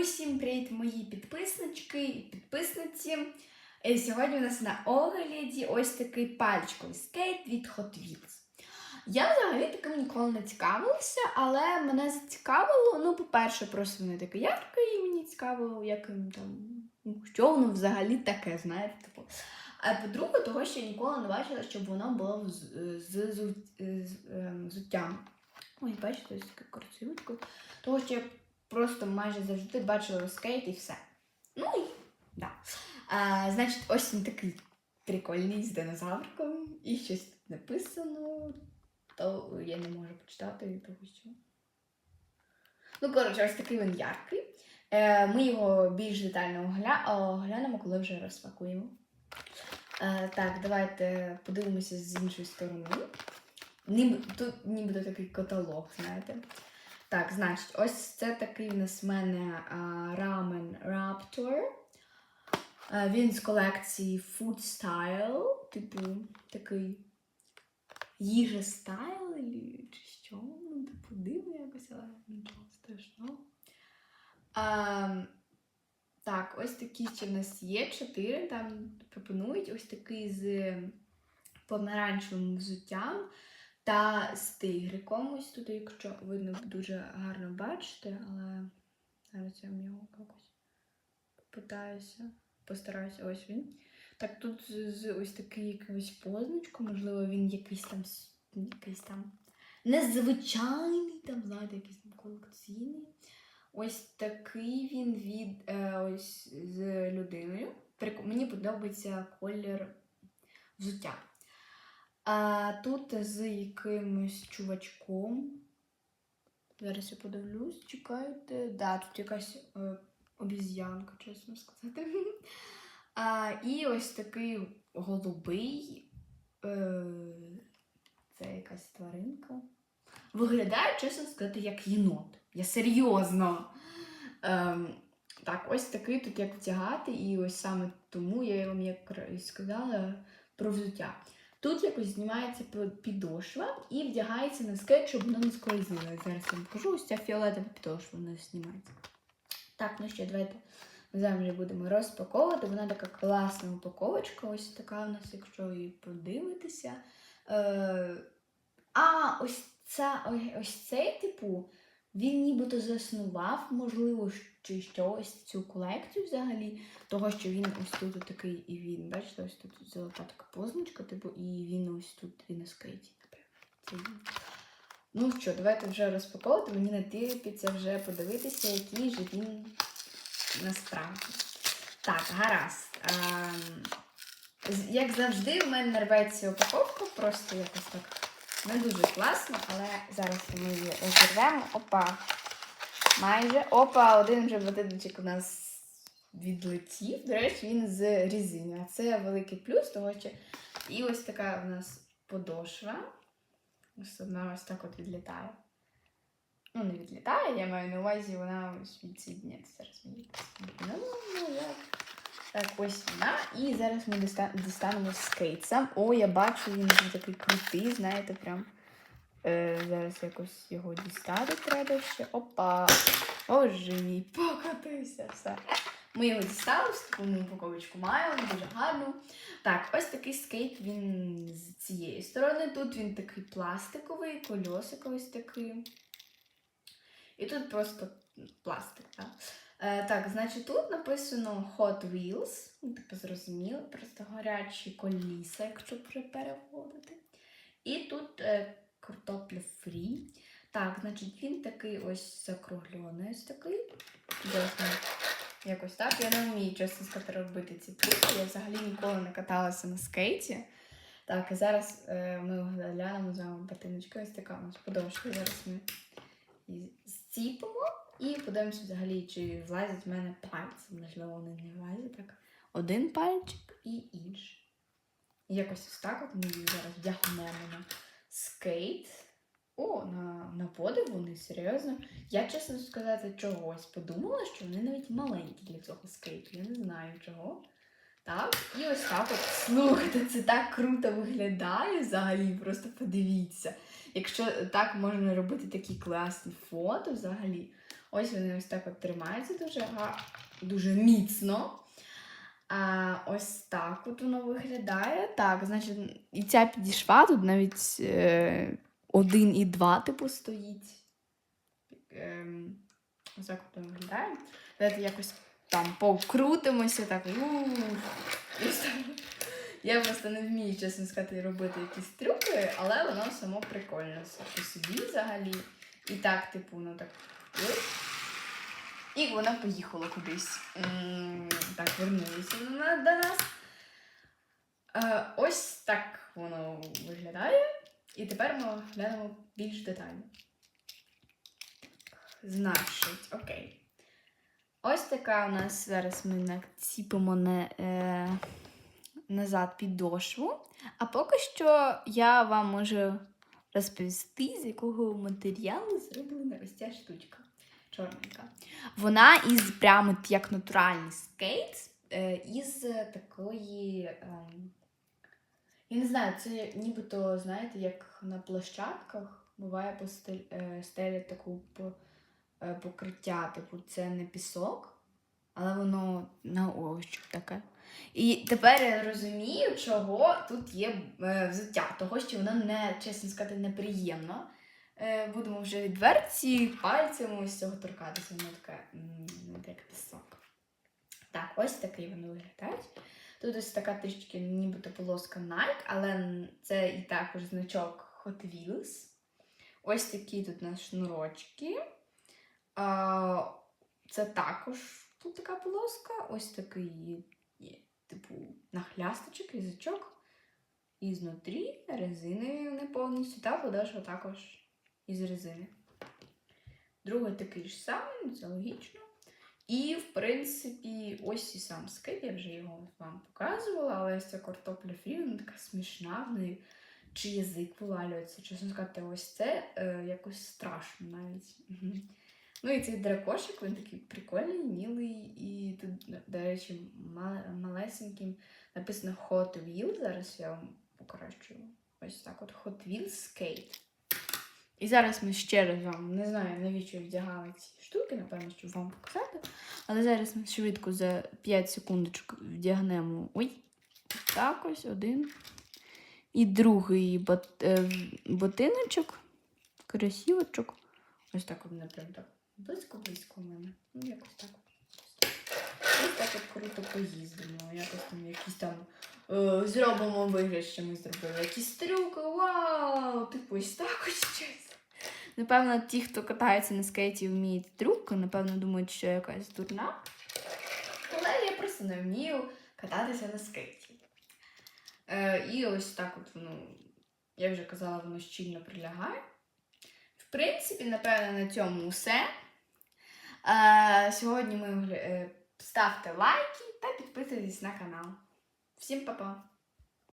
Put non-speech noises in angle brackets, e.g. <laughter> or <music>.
Усім привіт, мої підписнички і підписниці. Е, Сьогодні у нас на огляді ось такий пальчиковий скейт від Hot Wheels. Я взагалі таким ніколи не цікавилася, але мене зацікавило. Ну, по-перше, просто воно таке ярке, і мені цікаво, як там, ну, що воно взагалі таке, знаєте, типу. А по-друге, того, що я ніколи не бачила, щоб воно було з, з, з, ем, бачите, ось таке красивочко. Того, що я просто майже завжди бачила скейт і все. Ну і да. А, значить, ось він такий прикольний з динозавриком, і щось тут написано, то я не можу почитати того, що. Ну, коротше, ось такий він яркий. Е, ми його більш детально огля... оглянемо, коли вже розпакуємо. Е, так, давайте подивимося з іншої сторони. Ніби, тут нібито такий каталог, знаєте. Так, значить, ось це такий в нас в мене рамен Raptor. Він з колекції Food Style, типу, такий їжа стайл, чи що? Ну, типу, дивно якось, але нічого страшного. А, так, ось такі ще в нас є чотири. Там пропонують ось такий з помаранчевим взуттям та з тигриком. Ось тут, якщо ви не дуже гарно бачите, але зараз я вам його якось попитаюся, постараюся. Ось він. Так, тут з, ось такий якийсь позначком, можливо, він якийсь там якийсь там незвичайний, там, знаєте, якийсь там колекційний. Ось такий він від е, ось з людиною. Мені подобається колір взуття. А тут з якимось чувачком. Зараз я подивлюсь, чекайте. Да, тут якась е, обіз'янка, чесно сказати. <laughs> А, і ось такий голубий. Е, це якась тваринка. Виглядає, чесно сказати, як єнот. Я серйозно. Ем, так, ось такий тут як втягати, і ось саме тому я вам як сказала про взуття. Тут якось знімається підошва і вдягається на скейт, щоб воно не скользило. Зараз я вам покажу, ось ця фіолетова підошва вона знімається. Так, ну що, давайте вже будемо розпаковувати. Вона така класна упаковочка, ось така у нас, якщо її подивитися. Е, а, ось, ця, ось- цей типу, він нібито заснував, можливо, чи що ось цю колекцію взагалі. Того, що він ось тут такий і він. Бачите, ось тут золота така позначка, типу, і він ось тут і на. Це він. Ну що, давайте вже розпаковувати. Мені не терпиться вже подивитися, який же він насправді. Так, гаразд. Ем, з- як завжди, в мене рветься упаковка, просто якось так не дуже класно, але зараз ми її розірвемо. Опа. Майже. Опа, один вже ботиночок у нас відлетів. До речі, він з різини. А це великий плюс, того що і ось така у нас подошва. Ось одна ось так от відлітає. Ну, не відлітає, я маю на увазі, вона ось відсідняється. Зараз мені ну, ну, як. Так, ось вона. І зараз ми дістанемо скейт. Сам, о, я бачу, він такий крутий, знаєте, прям. Е, зараз якось його дістати треба ще. Опа! Боже мій, покотився все. Ми його дістали, ось таку упаковочку маємо, дуже гарну. Так, ось такий скейт він з цієї сторони. Тут він такий пластиковий, кольосик ось такий. І тут просто пластик. Так, е, так значить, тут написано Hot Wheels. Ну, Типу зрозуміло, просто гарячі коліса, якщо переводити. І тут е, картопля фрі. Так, значить, він такий ось закруглений, ось такий. Зараз Якось так. Я не вмію, чесно сказати, робити ці трюки. Я взагалі ніколи не каталася на скейті. Так, і зараз е, ми оглянемо з вами ботиночки. Ось така у нас подовжка. Зараз ми її зціпимо і подивимося взагалі, чи влазять в мене пальці. Можливо, вони не влазять. Так. Один пальчик і інший. Якось ось так от ми її зараз вдягнемо скейт. О, на, на подив вони серйозно. Я, чесно сказати, чогось подумала, що вони навіть маленькі для цього скейту. Я не знаю чого. Так, і ось так от. Слухайте, це так круто виглядає взагалі, просто подивіться. Якщо так можна робити такі класні фото взагалі. Ось вони ось так от тримаються дуже, дуже міцно. А ось так от воно виглядає. Так, значить, і ця підійшла, тут навіть е, один і два, типу, стоїть. Ем, ось так воно виглядає. Давайте якось там покрутимося, так. Я просто не вмію, чесно сказати, робити якісь трюки, але воно само прикольно. по собі взагалі. І так, типу, воно так. І воно поїхало кудись. М, Так, на- до нас. Е, ось так воно виглядає. І тепер ми глянемо більш детально. Значить, окей. Ось така у нас зараз ми націпимо на, е, назад підошву. А поки що я вам можу розповісти, з якого матеріалу зроблена ось ця штучка чорненька. Вона із прямо як натуральний скейт, е, із такої. ем, я не знаю, це нібито, знаєте, як на площадках буває постель, е, стелять таку е, покриття, типу, це не пісок, але воно на ощуп таке. І тепер я розумію, чого тут є взуття, того, що воно не, чесно сказати, неприємно. Е, будемо вже відверті, пальцями ось цього торкатися, воно таке, як пісок. Так, ось такий вони виглядають. Тут ось така трішки нібито полоска Nike, але це і також значок Hot Wheels. Ось такі тут у нас шнурочки. Це також тут така полоска. Ось такий, є, типу, нахлясточок, язичок. І знутрі резинові вони повністю, та подошва також із резини. Другий такий ж самий, це логічно. І, в принципі, ось і сам скейт, я вже його вам показувала, але ось ця картопля фрі, вона така смішна, в неї чи язик вивалюється. Чесно сказати, ось це е, якось страшно навіть. Ну і цей дракошик, він такий прикольний, мілий, і тут, до речі, ма- малесеньким написано Hot Wheels. Зараз я вам покращую. Ось так от Hot Wheels Skate. І зараз ми ще раз вам не знаю, навіщо я вдягала ці штуки, напевно, щоб вам показати. Але зараз ми швидко за 5 секундочок вдягнемо. Ой, так ось один. І другий бот, е, ботиночок, кросівочок. Ось так от, наприклад. Близько-близько у мене. Ну, якось так. Ось так от круто поїздимо. Якось там якісь там е, зробимо вигляд, що ми зробили. Якісь трюки, вау! Типу ось так ось щось. Напевно, ті, хто катається на скейті, вміють трюки, напевно, думають, що я якась дурна. Але я просто не вмію кататися на скейті. Е, і ось так от воно, я вже казала, воно щільно прилягає. В принципі, напевно, на цьому все. Е, сьогодні ми е, ставте лайки та підписуйтесь на канал. Всім па-па!